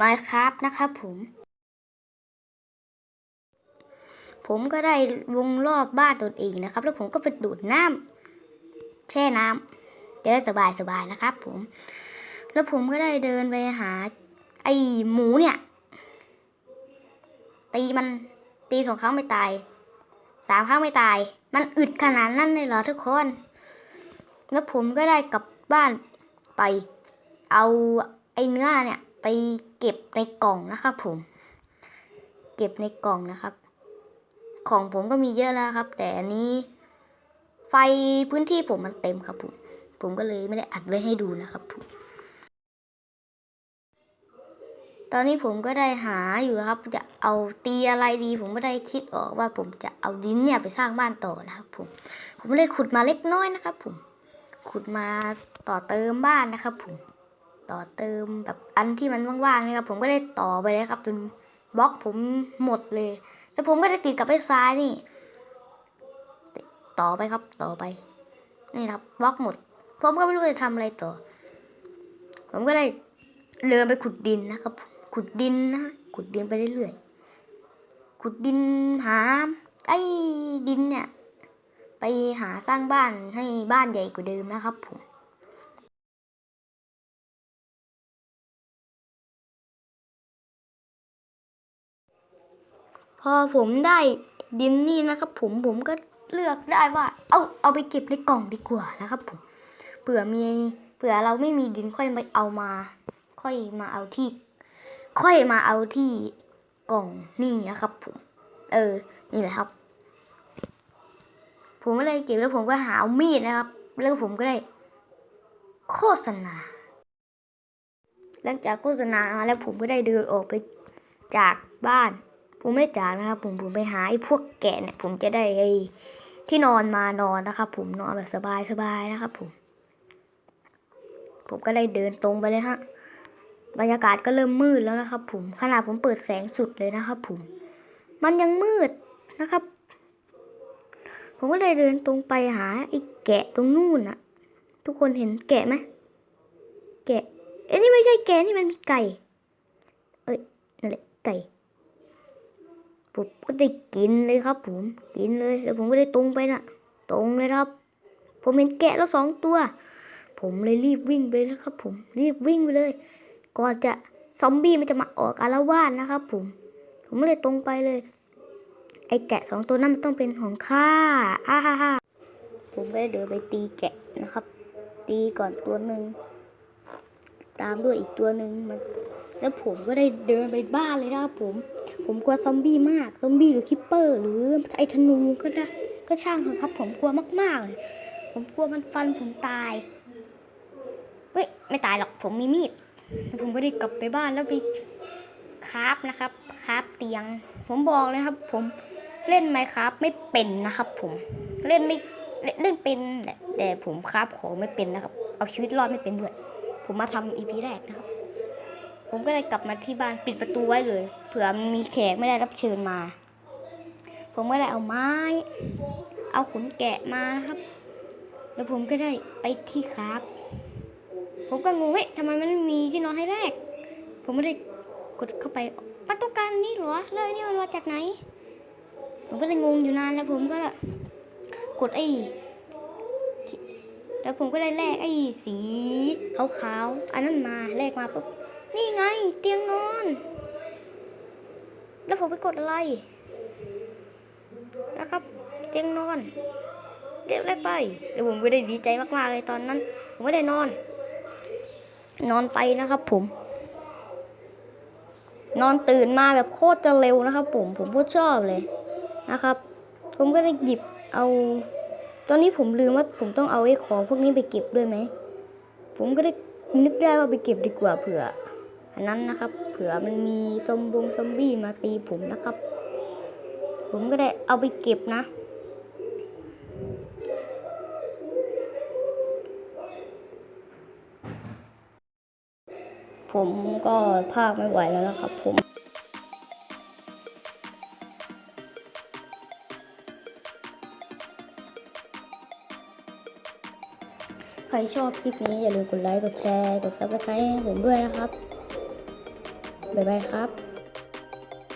Minecraft นะครับผม ผมก็ได้วงรอบบ้านตนเองนะครับ แล้วผมก็ไปดูดน้ำแช่น้ำจะได้สบายสบายๆนะครับ ผม แล้วผมก็ได้เดินไปหา ไอหมูเนี่ย ตีมันตีสองครั้งไม่ตายสามครั้งไม่ตาย มันอึดขนาดนั้นเลยเหรอทุกคน แล้วผมก็ได้กลับบ้านไป เอาไอ้เนื้อเนี่ย ไปเก็บในกล่องนะครับผม เก็บในกล่องนะครับ ของผมก็มีเยอะแล้วครับ แต่อันนี้ ไฟพื้นที่ผมมันเต็มครับผม ผมก็เลยไม่ได้อัดไว้ให้ดูนะครับผมตอนนี้ผมก็ได้หาอยู่นะครับ จะเอาตีอะไรดีผมก็ได้คิดออกว่าผมจะเอาดินเนี่ยไปสร้างบ้านต่อนะครับ ผม ผมได้ขุดมาเล็กน้อยนะครับ ผม ขุดมาต่อเติมบ้านนะครับ ผม ต่อเติมแบบอันที่มันว่างๆนะครับ ผมก็ได้ต่อไปเลยครับจนบล็อกผมหมดเลย แล้วผมก็ได้ติดกับไอ้ทรายนี่ ต่อไปครับต่อไป นี่ครับบล็อกหมด ผมก็ไม่รู้จะทำอะไรต่อ ผมก็ได้เดินไปขุดดินนะครับ ขุดดินนะขุดดินไปเรื่อยๆขุดดินหาไอ้ดินเนี่ย ไปหาสร้างบ้านให้บ้านใหญ่กว่าเดิมนะครับผม พอผมได้ดินนี่นะครับผมผมก็เลือกได้ว่า เอาเอาไปเก็บในกล่องดีกว่านะครับผมเผื่อมีเผื่อเราไม่มีดินค่อยไปเอามา ค่อยมาเอาที่ ค่อยมาเอาที่กล่องนี่นะครับผม เออ นี่แหละครับ ผมก็เลยเก็บแล้วผมก็หาเอามีดนะครับ แล้วผมก็ได้ โฆษณา หลังจากโฆษณามาแล้วผมก็ได้เดินออกไปจากบ้าน ผมไม่ได้จากนะครับ ผมผมไปหาไอ้พวกแกะเนี่ย ผมจะได้ไอ้ที่นอนมานอนนะครับ ผมนอนแบบสบายสบายๆนะครับผม ผมก็ได้เดินตรงไปเลยฮะบรรยากาศก็เริ่มมืดแล้วนะครับ ผมขนาดผมเปิดแสงสุดเลยนะครับ ผม มันยังมืดนะครับ ผมก็เลยเดินตรงไปหาไอ้แกะตรงนู่นนะทุกคนเห็นแกะไหมแกะเอ้ยนี่ไม่ใช่แกะนี่มันมีไก่ เอ้ยนั่นแหละไก่ ผมก็ได้กินเลยครับ ผมกินเลยแล้วผมก็ได้ตรงไปน่ะ ตรงเลยครับ ผมเห็นแกะแล้วสองตัว ผมเลยรีบวิ่งไปนะครับ ผมรีบวิ่งไปเลย ก่อนจะซอมบี้มันจะมาออกอารวาสนะครับ ผม ผมเลยตรงไปเลย ไอ้แกะสองตัวนั้นมันต้องเป็นของข้าอ้าฮ่าฮ่าผมก็ได้เดินไปตีแกะนะครับ ตีก่อนตัวหนึ่งตามด้วยอีกตัวหนึ่งมัน แล้วผมก็ได้เดินไปบ้านเลยนะครับผม ผมกลัวซอมบี้มาก ซอมบี้หรือคิปเปอร์ หรือไอ้ธนูก็ได้ก็ช่างเถอะครับ ผมกลัวมากๆเลย ผมกลัวมันฟันผมตาย เฮ้ย ไม่ตายหรอก ผมมีมีดแล้วผมก็ได้กลับไปบ้านแล้วไปคราฟนะครับ คราฟเตียง ผมบอกเลยครับ ผมเล่นไมครับไม่เป็นนะครับ ผมเล่นไม่เล่นเป็นแหละแต่ผมคราฟของไม่เป็นนะครับ เอาชีวิตรอดไม่เป็นด้วย ผมมาทำอีพีแรกนะครับ ผมก็เลยกลับมาที่บ้านปิดประตูไว้เลย เผื่อมีแขกไม่ได้รับเชิญมา ผมก็ได้เอาไม้ เอาขนแกะมานะครับ แล้วผมก็ได้ไปที่คราฟผมก็งงเฮ้ยทำไมมันไม่มีที่นอนให้แรก ผมไม่ได้กดเข้าไปประตูการนี่หรอแล้วไอ้นี่มันมาจากไหน ผมก็เลยงงอยู่นานแล้วผมก็กดไอ้แล้วผมก็ได้แลกไอ้สีขาวๆอันนั้นมาแลกมาปุ๊บ นี่ไงเตียงนอน แล้วผมไปกดอะไร นะครับ เตียงนอน เรียบได้ไปแล้วผมก็ได้ดีใจมากๆเลยตอนนั้น ผมก็ได้นอน นอนไปนะครับผม นอนตื่นมาแบบโคตรจะเร็วนะครับ ผม ผมโคตรชอบเลยนะครับ ผมก็ได้หยิบเอา ตอนนี้ผมลืมว่าผมต้องเอาไอ้ของพวกนี้ไปเก็บด้วยไหม ผมก็ได้นึกได้ว่าไปเก็บดีกว่าเผื่อ อันนั้นนะครับ เผื่อมันมีซอมบงซอมบี้มาตีผมนะครับ ผมก็ได้เอาไปเก็บนะผมก็ภาคไม่ไหวแล้วนะครับผม ใครชอบคลิปนี้อย่าลืมกดไลค์ กดแชร์ กดซับสไครต์ให้ผมด้วยนะครับ บ๊ายบายครับ